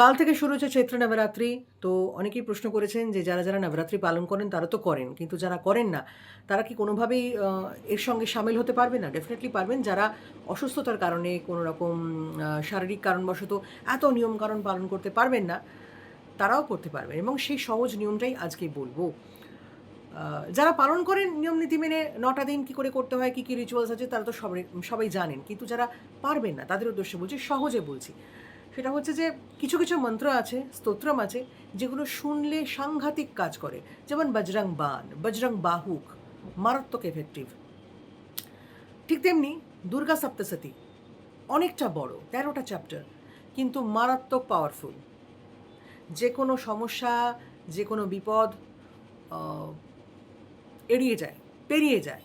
কাল থেকে শুরু হচ্ছে চৈত্র নবরাত্রি। তো অনেকেই প্রশ্ন করেছেন যে যারা যারা নবরাত্রি পালন করেন, তারা তো করেন। কিন্তু যারা করেন না, তারা কি কোনোভাবেই এর সঙ্গে সামিল হতে পারবে না? ডেফিনেটলি পারবেন। যারা অসুস্থতার কারণে কোনো রকম শারীরিক কারণবশত এত নিয়ম কারণ পালন করতে পারবেন না, তারাও করতে পারবেন। এবং সেই সহজ নিয়মটাই আজকে বলব। যারা পালন করেন নিয়ম নীতি মেনে, নটা দিন কী করে করতে হয়, কী কী রিচুয়ালস আছে, তারা তো সবাই সবাই জানেন। কিন্তু যারা পারবেন না, তাদের উদ্দেশ্যে বলছি, সহজে বলছি সেটা হচ্ছে যে কিছু কিছু মন্ত্র আছে, স্তোত্রম আছে, যেগুলো শুনলে সাংঘাতিক কাজ করে। যেমন বজরং বান, বজরং বাহুক, মারাত্মক এফেক্টিভ ঠিক তেমনি দুর্গা সপ্তশতী, অনেকটা বড়, তেরোটা চ্যাপ্টার কিন্তু মারাত্মক পাওয়ারফুল যে কোনো সমস্যা যে কোনো বিপদ এড়িয়ে যায়, পেরিয়ে যায়।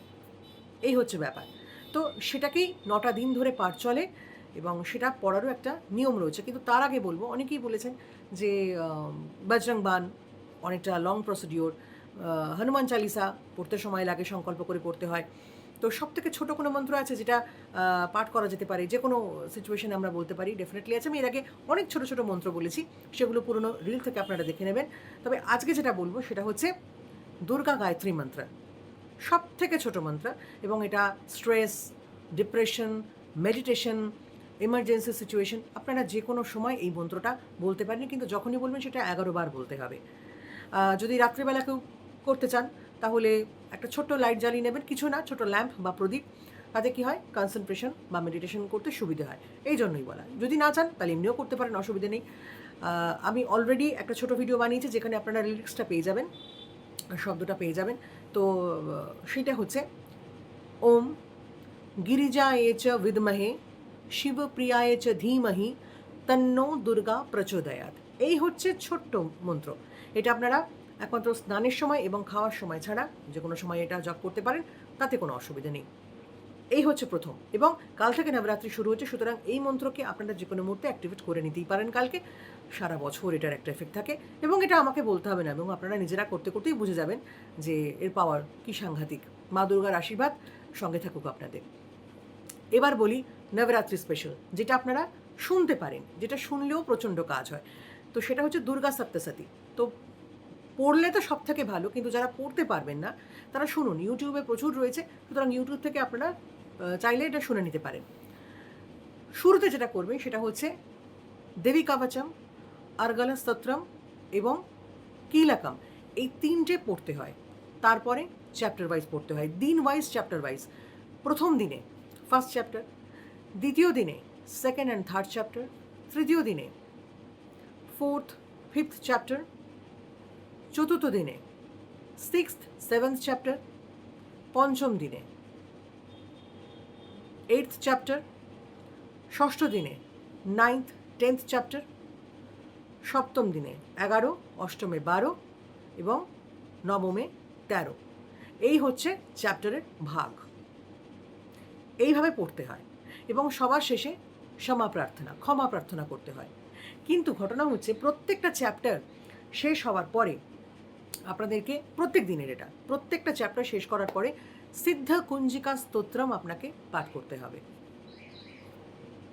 এই হচ্ছে ব্যাপার। তো সেটাকেই নটা দিন ধরে পাঠ চলে। এবং সেটা পড়ারও একটা নিয়ম রয়েছে। কিন্তু তার আগে বলব, অনেকেই বলেছেন যে বজরং বান অনেকটা লং প্রসিডিওর হনুমান চালিসা পড়তে সময় লাগে, সংকল্প করে পড়তে হয়। তো সব থেকে ছোটো কোনো মন্ত্র আছে যেটা পাঠ করা যেতে পারে? যে কোনো সিচুয়েশনে আমরা বলতে পারি ডেফিনেটলি আছে। আমি এর আগে অনেক ছোটো ছোটো মন্ত্র বলেছি, সেগুলো পুরনো রিল থেকে আপনারা দেখে নেবেন। তবে আজকে যেটা বলব সেটা হচ্ছে দুর্গা গায়ত্রী মন্ত্র। সব থেকে ছোটো মন্ত্র এবং এটা stress depression meditation emergency situation আপনারা যে কোনো সময় এই মন্ত্রটা বলতে পারেন, কিন্তু যখনই বলবেন সেটা এগারো বার বলতে হবে। যদি রাত্রিবেলা কেউ করতে চান, তাহলে একটা ছোট্ট লাইট জ্বালিয়ে নেবেন, কিছু না ছোট ল্যাম্প বা প্রদীপ। তাতে কি হয়? কনসেন্ট্রেশন বা মেডিটেশন করতে সুবিধে হয়। এই জন্যই বলা। যদি না চান, তাহলে এমনিও করতে পারেন, অসুবিধে নেই। আমি অলরেডি একটা ছোট ভিডিও বানিয়েছি, যেখানে আপনারা লিরিক্সটা পেয়ে যাবেন, শব্দটা পেয়ে যাবেন। তো, সেটা হচ্ছে, ওম গিরিজায়ে চ বিদমহে শিবপ্রিয়ায় চ ধীমহি, তন্নো দুর্গা প্রচোদয়াত। এই হচ্ছে ছোট্ট মন্ত্র। এটা আপনারা একমাত্র স্নানের সময় এবং খাওয়ার সময় ছাড়া যে কোনো সময় এটা জপ করতে পারেন, তাতে কোনো অসুবিধা নেই। এই হচ্ছে প্রথম এবং কাল থেকে নবরাত্রি শুরু হচ্ছে, সুতরাং এই মন্ত্রকে আপনারা যে কোনো মুহূর্তে অ্যাক্টিভেট করে নিতেই পারেন কালকে। সারা বছর এটার একটা এফেক্ট থাকে এবং এটা আমাকে বলতে হবে না এবং আপনারা নিজেরা করতে করতেই বুঝে যাবেন যে এর পাওয়ার কি সাংঘাতিক। মা দুর্গার আশীর্বাদ সঙ্গে থাকুক আপনাদের। এবার বলি নবরাত্রি স্পেশাল যেটা আপনারা শুনতে পারেন, যেটা শুনলেও প্রচণ্ড কাজ হয়। তো সেটা হচ্ছে দুর্গা সপ্তশতী। তো পড়লে তো সব থেকে ভালো, কিন্তু যারা পড়তে পারবেন না, তারা শুনুন ইউটিউবে প্রচুর রয়েছে, সুতরাং ইউটিউব থেকে আপনারা চাইলে এটা শুনে নিতে পারেন। শুরুতে যেটা করবেন, সেটা হচ্ছে দেবী কাবাচম, আর্গলা এবং কিলাকম। এই তিনটে পড়তে হয়। তারপরে চ্যাপ্টার ওয়াইজ পড়তে হয়। দিন ওয়াইজ চ্যাপ্টার ওয়াইজ প্রথম দিনে ফার্স্ট চ্যাপ্টার দ্বিতীয় দিনে সেকেন্ড অ্যান্ড থার্ড চ্যাপ্টার তৃতীয় দিনে ফোর্থ ফিফথ চ্যাপ্টার চতুর্থ দিনে সিক্সথ সেভেন্থ চ্যাপ্টার পঞ্চম দিনে এইটথ চ্যাপ্টার ষষ্ঠ দিনে নাইন্থ টেন্থ চ্যাপ্টার সপ্তম দিনে, এগারো, অষ্টমে বারো এবং নবমে তেরো। এই হচ্ছে চ্যাপ্টারের ভাগ। এইভাবে পড়তে হয়। এবং সবার শেষে ক্ষমা প্রার্থনা ক্ষমা প্রার্থনা করতে হয়। কিন্তু ঘটনা হচ্ছে প্রত্যেকটা চ্যাপ্টার শেষ হওয়ার পরে আপনাদেরকে, প্রত্যেক দিনের এটা, প্রত্যেকটা চ্যাপ্টার শেষ করার পরে সিদ্ধ কুঞ্জিকা স্তোত্রম আপনাকে পাঠ করতে হবে।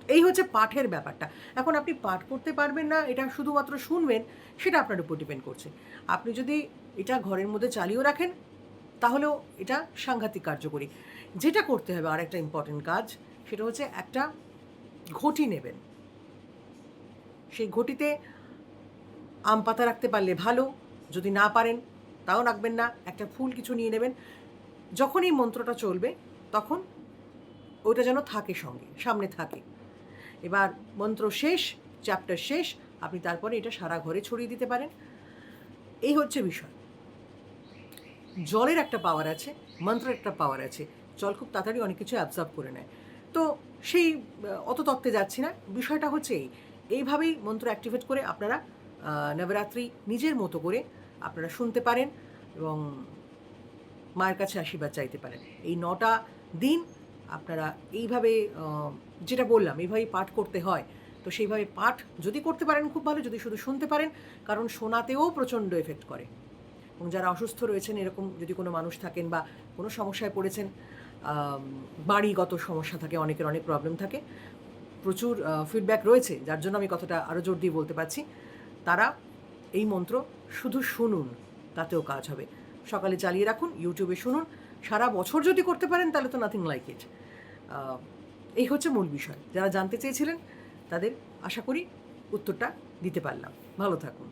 এই হচ্ছে পাঠের ব্যাপারটা। এখন আপনি পাঠ করতে পারবেন না, এটা শুধুমাত্র শুনবেন, সেটা আপনার উপর ডিপেন্ড করছে। আপনি যদি এটা ঘরের মধ্যে চালিয়েও রাখেন, তাহলেও এটা সাংঘাতিক কার্যকরী। যেটা করতে হবে আর একটা ইম্পর্টেন্ট কাজ সেটা হচ্ছে একটা ঘটি নেবেন। সেই ঘটিতে আম পাতা রাখতে পারলে ভালো, যদি না পারেন তাও রাখবেন না, একটা ফুল কিছু নিয়ে নেবেন। যখন এই মন্ত্রটা চলবে, তখন ওইটা যেন থাকে সঙ্গে, সামনে থাকে। এবার মন্ত্র শেষ চ্যাপ্টার শেষ, আপনি তারপরে এটা সারা ঘরে ছড়িয়ে দিতে পারেন। এই হচ্ছে বিষয়। জলের একটা পাওয়ার আছে, মন্ত্রের একটা পাওয়ার আছে, জল খুব তাড়াতাড়ি অনেক কিছু অ্যাবজর্ব করে নেয়। তো সেই অত তত্ত্বে যাচ্ছি না। বিষয়টা হচ্ছে এই। এইভাবেই মন্ত্র অ্যাক্টিভেট করে আপনারা নবরাত্রি নিজের মতো করে আপনারা শুনতে পারেন এবং মায়ের কাছে আশীর্বাদ চাইতে পারেন। এই নটা দিন আপনারা এইভাবে যেটা বললাম, এইভাবেই পাঠ করতে হয়। তো সেইভাবে পাঠ যদি করতে পারেন, খুব ভালো। যদি শুধু শুনতে পারেন, কারণ শোনাতেও প্রচণ্ড এফেক্ট করে। এবং যারা অসুস্থ রয়েছেন, এরকম যদি কোনো মানুষ থাকেন বা কোনো সমস্যায় পড়েছেন বাড়িগত সমস্যা থাকে, অনেকের অনেক প্রবলেম থাকে। প্রচুর ফিডব্যাক রয়েছে, যার জন্য আমি কথাটা আরও জোর দিয়ে বলতে পারছি। তারা এই মন্ত্র শুধু শুনুন, তাতেও কাজ হবে। সকালে চালিয়ে রাখুন ইউটিউবে শুনুন। সারা বছর যদি করতে পারেন, তাহলে তো নাথিং লাইক ইট এই হচ্ছে মূল বিষয়। যারা জানতে চেয়েছিলেন, তাদের আশা করি উত্তরটা দিতে পারলাম। ভালো থাকুন।